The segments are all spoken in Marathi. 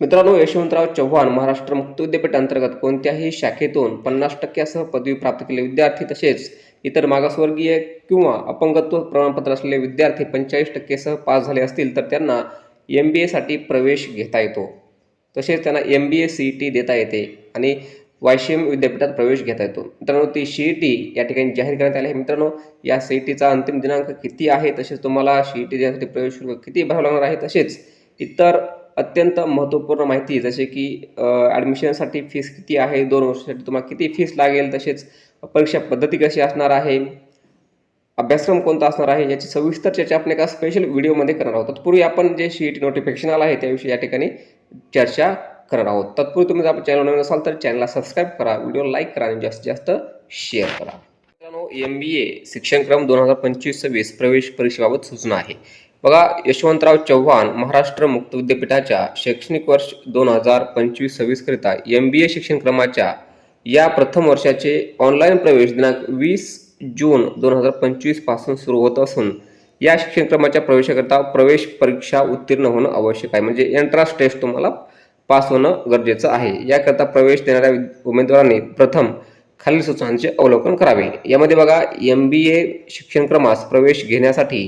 मित्रांनो यशवंतराव चव्हाण महाराष्ट्र मुक्त विद्यापीठ अंतर्गत कोणत्याही शाखेतून पन्नास टक्क्यासह पदवी प्राप्त केलेले विद्यार्थी तसेच इतर मागासवर्गीय किंवा अपंगत्व प्रमाणपत्र असलेले विद्यार्थी पंचेचाळीस टक्केसह पास झाले असतील तर त्यांना एम बी एसाठी प्रवेश घेता येतो. तसेच त्यांना M B A C E T देता येते आणि वाय सी एम विद्यापीठात प्रवेश घेता येतो. मित्रांनो ती सी ई टी या ठिकाणी जाहीर करण्यात आली आहे. मित्रांनो या सी ई टीचा अंतिम दिनांक किती आहे? तसेच तुम्हाला सी ई टी देण्यासाठी प्रवेश शुल्क किती भरावं लागणार आहे? तसेच इतर अत्यंत महत्त्वपूर्ण माहिती जसे की ॲडमिशनसाठी फीस किती आहे? दोन वर्षासाठी तुम्हाला किती फीस लागेल? तसेच परीक्षा पद्धती कशी असणार आहे? अभ्यासक्रम कोणता असणार आहे? याची सविस्तर चर्चा आपण एका स्पेशल व्हिडिओमध्ये करणार आहोत. तत्पूर्वी आपण जे सी ई टी नोटिफिकेशन आलं आहे त्याविषयी या ठिकाणी चर्चा करणार आहोत. तत्पूर्वी तुम्ही जर आपण चॅनल नवीन असाल तर चॅनलला सबस्क्राईब करा व्हिडिओ लाईक करा आणि जास्तीत जास्त शेअर करा. एम बी ए शिक्षणक्रम दोन हजार पंचवीस सव्वीस प्रवेश परीक्षेबाबत सूचना आहे. बघा यशवंतराव चव्हाण महाराष्ट्र मुक्त विद्यापीठाच्या शैक्षणिक वर्ष दोन हजार पंचवीस सव्वीसकरिता एम बी ए शिक्षणक्रमाच्या या प्रथम वर्षाचे ऑनलाईन प्रवेश दिनांक वीस जून दोन हजार पंचवीसपासून सुरू होत असून या शिक्षणक्रमाच्या प्रवेशाकरिता प्रवेश परीक्षा उत्तीर्ण होणं आवश्यक आहे. म्हणजे एंट्रान्स टेस्ट तुम्हाला पास होणं गरजेचं आहे. याकरता प्रवेश देणाऱ्या उमेदवारांनी प्रथम खालील सूचनांचे अवलोकन करावे. यामध्ये बघा एम बी ए शिक्षणक्रमास प्रवेश घेण्यासाठी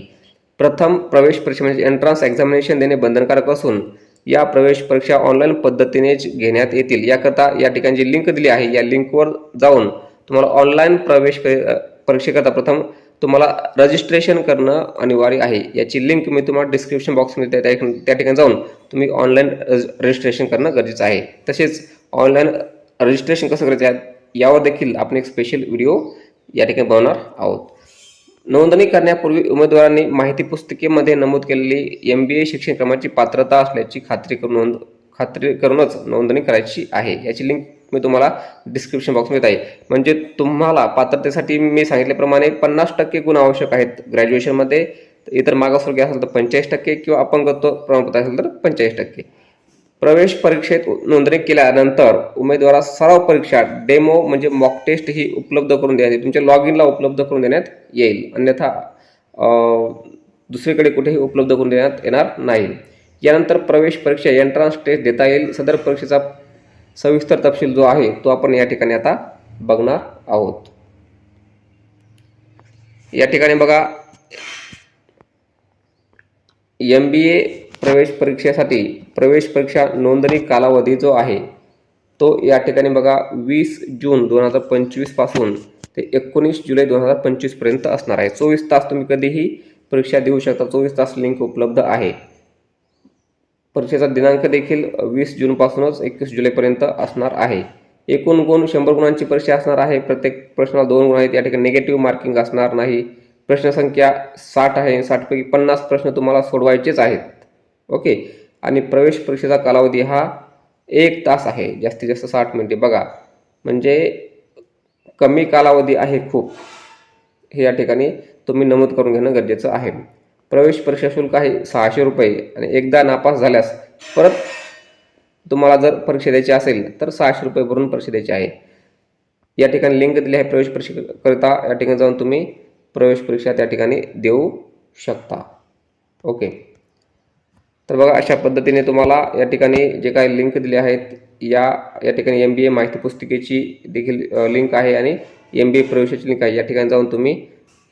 प्रथम प्रवेश परीक्षा म्हणजे एंट्रान्स एक्झामिनेशन देणे बंधनकारक असून या प्रवेश परीक्षा ऑनलाईन पद्धतीनेच घेण्यात येतील. याकरता या ठिकाणी जी लिंक दिली आहे या लिंकवर जाऊन तुम्हाला ऑनलाईन प्रवेश परीक्षेकरता प्रथम तुम्हाला रजिस्ट्रेशन करणं अनिवार्य आहे. याची लिंक मी तुम्हाला डिस्क्रिप्शन बॉक्समध्ये त्या ठिकाणी त्या ठिकाणी जाऊन तुम्ही ऑनलाईन रजिस्ट्रेशन करणं गरजेचं आहे. तसेच ऑनलाईन रजिस्ट्रेशन कसं करायचं आहे? यावर देखील आपण एक स्पेशल व्हिडिओ या ठिकाणी बनवणार आहोत. नोंदणी करण्यापूर्वी उमेदवारांनी माहिती पुस्तिकेमध्ये नमूद केलेली एम बी ए शिक्षण क्रमाची पात्रता असल्याची खात्री करून नोंद खात्री करूनच नोंदणी करायची आहे. याची लिंक मी तुम्हाला डिस्क्रिप्शन बॉक्समध्ये आहे. म्हणजे तुम्हाला पात्रतेसाठी मी सांगितल्याप्रमाणे पन्नास टक्के गुण आवश्यक आहेत ग्रॅज्युएशनमध्ये इतर मागासवर्गीय असेल तर पंचेचाळीस टक्के किंवा अपंगत्व प्रमाणपत्र असेल तर पंचेचाळीस टक्के. प्रवेश परीक्षेत नोंदणी केल्यानंतर उमेदवारास सराव परीक्षा डेमो म्हणजे मॉक टेस्ट ही उपलब्ध करून देण्यात येईल. तुमच्या लॉग इनला उपलब्ध करून देण्यात येईल. अन्यथा दुसरीकडे कुठेही उपलब्ध करून देण्यात येणार नाही. यानंतर प्रवेश परीक्षा एंट्रान्स टेस्ट देता येईल. सदर परीक्षेचा सविस्तर तपशील जो आहे तो आपण या ठिकाणी आता बघणार आहोत. या ठिकाणी बघा एम बी ए प्रवेश परीक्षेसाठी प्रवेश परीक्षा नोंदणी कालावधी जो आहे तो या ठिकाणी बघा वीस जून दोन हजार पंचवीसपासून ते एकोणीस जुलै दोन हजार पंचवीसपर्यंत असणार आहे. चोवीस तास तुम्ही कधीही परीक्षा देऊ शकता. चोवीस तास लिंक उपलब्ध आहे. परीक्षेचा दिनांक देखील वीस जूनपासूनच एकवीस जुलैपर्यंत असणार आहे. एकूण गुण शंभर गुणांची परीक्षा असणार आहे. प्रत्येक प्रश्नाला दोन गुण आहेत. या ठिकाणी निगेटिव्ह मार्किंग असणार नाही. प्रश्नसंख्या साठ आहे. साठपैकी पन्नास प्रश्न तुम्हाला सोडवायचेच आहेत. ओके? आणि प्रवेश परीक्षेचा कालावधी हा एक तास आहे जास्तीत जास्त साठ मिनिटे. बघा म्हणजे कमी कालावधी आहे खूप. हे या ठिकाणी तुम्ही नमूद करून घेणं गरजेचं आहे. प्रवेश परीक्षा शुल्क आहे सहाशे रुपये आणि एकदा नापास झाल्यास परत तुम्हाला जर परीक्षा द्यायची असेल तर सहाशे रुपये भरून परीक्षा द्यायची आहे. या ठिकाणी लिंक दिली आहे प्रवेश परीक्षेकरिता. या ठिकाणी जाऊन तुम्ही प्रवेश परीक्षा त्या ठिकाणी देऊ शकता. ओके? तर बघा अशा पद्धतीने तुम्हाला या ठिकाणी जे काही लिंक दिले आहेत या या ठिकाणी एम बी ए माहिती पुस्तिकेची देखील लिंक आहे आणि एम बी ए प्रवेशाची लिंक आहे. या ठिकाणी जाऊन तुम्ही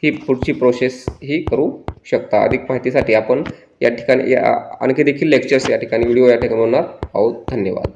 ही पुढची प्रोसेस ही करू शकता. अधिक माहितीसाठी आपण या ठिकाणी या- आणखी देखील लेक्चर्स या ठिकाणी व्हिडिओ या ठिकाणी बनवणार आहोत. धन्यवाद.